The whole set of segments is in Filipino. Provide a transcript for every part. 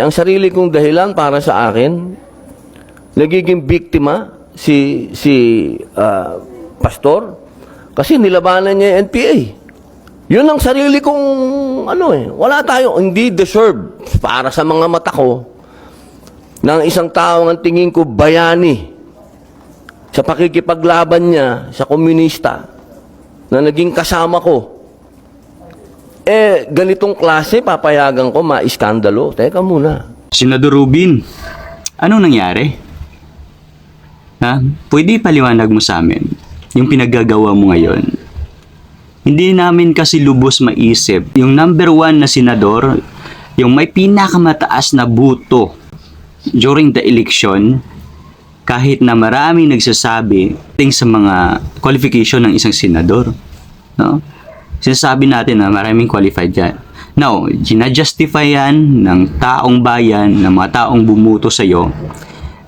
Ang sarili kong dahilan para sa akin, nagiging biktima si si ah, pastor kasi nilabanan niya yung NPA. Yun ang sarili kong ano eh, wala tayo hindi deserve para sa mga mata ko ng isang tao ang tingin ko bayani sa pakikipaglaban niya sa komunista na naging kasama ko. Eh, ganitong klase, papayagan ko, maiskandalo. Teka muna. Senador Rubin, anong nangyari? Ha? Pwede paliwanag mo sa amin yung pinaggagawa mo ngayon. Hindi namin kasi lubos maisip. Yung number one na senador, yung may pinakamataas na buto during the election, kahit na marami nagsasabi ting sa mga qualification ng isang senador. No? Sinasabi natin na maraming qualified yan. Now, ginajustify yan ng taong bayan, ng mga taong bumuto sa'yo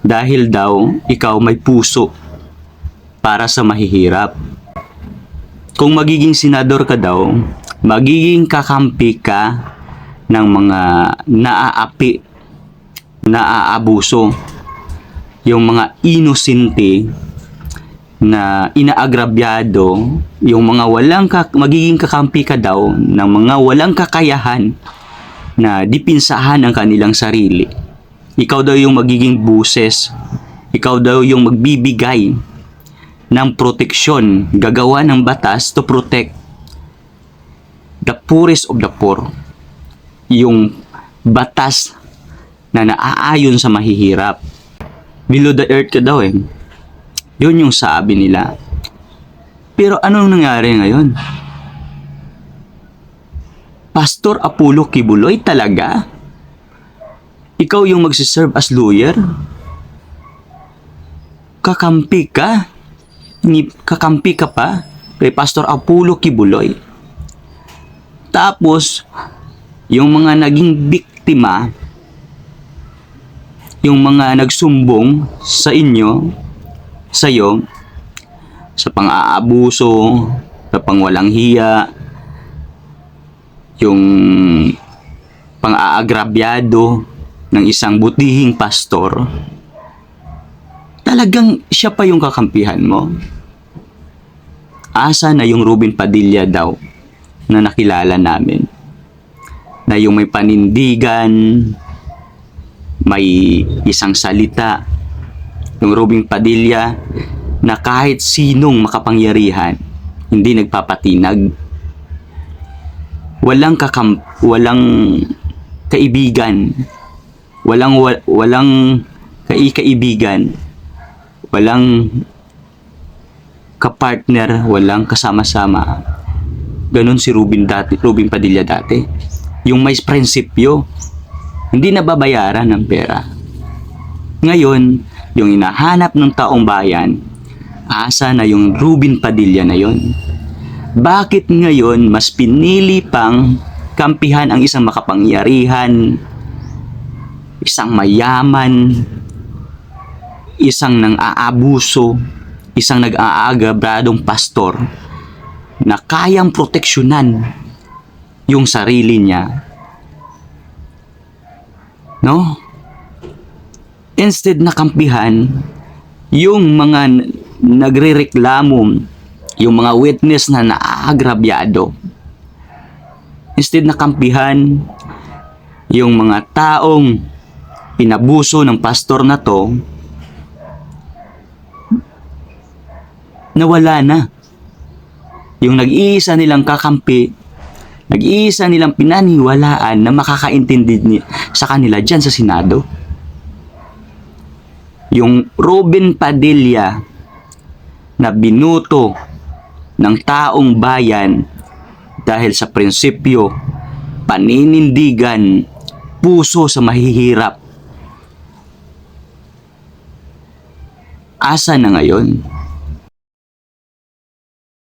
dahil daw ikaw may puso para sa mahihirap. Kung magiging senador ka daw, magiging kakampi ka ng mga naaapi, naaabuso, yung mga inosente na inaagrabyado, yung mga walang kak- magiging kakampi ka daw ng mga walang kakayahan na dipinsahan ang kanilang sarili. Ikaw daw yung magiging buses. Ikaw daw yung magbibigay ng proteksyon, gagawa ng batas to protect the poorest of the poor. Yung batas na naaayon sa mahihirap. Below the earth ka daw eh. Yun yung sabi nila. Pero anong nangyari ngayon? Pastor Apollo Kibuloy talaga? Ikaw yung magsiserve as lawyer? Kakampi ka? Kakampi ka pa kay Pastor Apollo Kibuloy? Tapos, yung mga naging biktima, yung mga nagsumbong sa inyo, sa iyo, sa pang-aabuso, sa pangwalang hiya, yung pang-aagrabyado ng isang butihing pastor, talagang siya pa yung kakampihan mo. Asa na yung Ruben Padilla daw na nakilala namin. Na yung may panindigan, may isang salita, yung Ruben Padilla na kahit sinong makapangyarihan, hindi nagpapatinag. Walang kakam walang kaibigan, walang wa- walang kai-kaibigan, walang kapartner, walang kasama-sama. Ganon si Ruben dati, Ruben Padilla dati. Yung may prinsipyo, hindi nababayaran ng pera. Ngayon, yung hinahanap ng taong bayan, asa na yung Ruben Padilla na yon? Bakit ngayon mas pinili pang kampihan ang isang makapangyarihan, isang mayaman, isang nang aabuso, isang nag-aagabradong pastor na kayang proteksyonan yung sarili niya. No? Instead na kampihan yung mga nagrereklamo, yung mga witness na naaagrabyado. Instead na kampihan yung mga taong pinabuso ng pastor na to, nawala na. Yung nag-iisa nilang kakampi, nag-iisa nilang pinaniwalaan na makakaintindi sa kanila dyan sa Senado. Yung Robin Padilla na binuto ng taong bayan dahil sa prinsipyo, paninindigan, puso sa mahihirap. Asa na ngayon?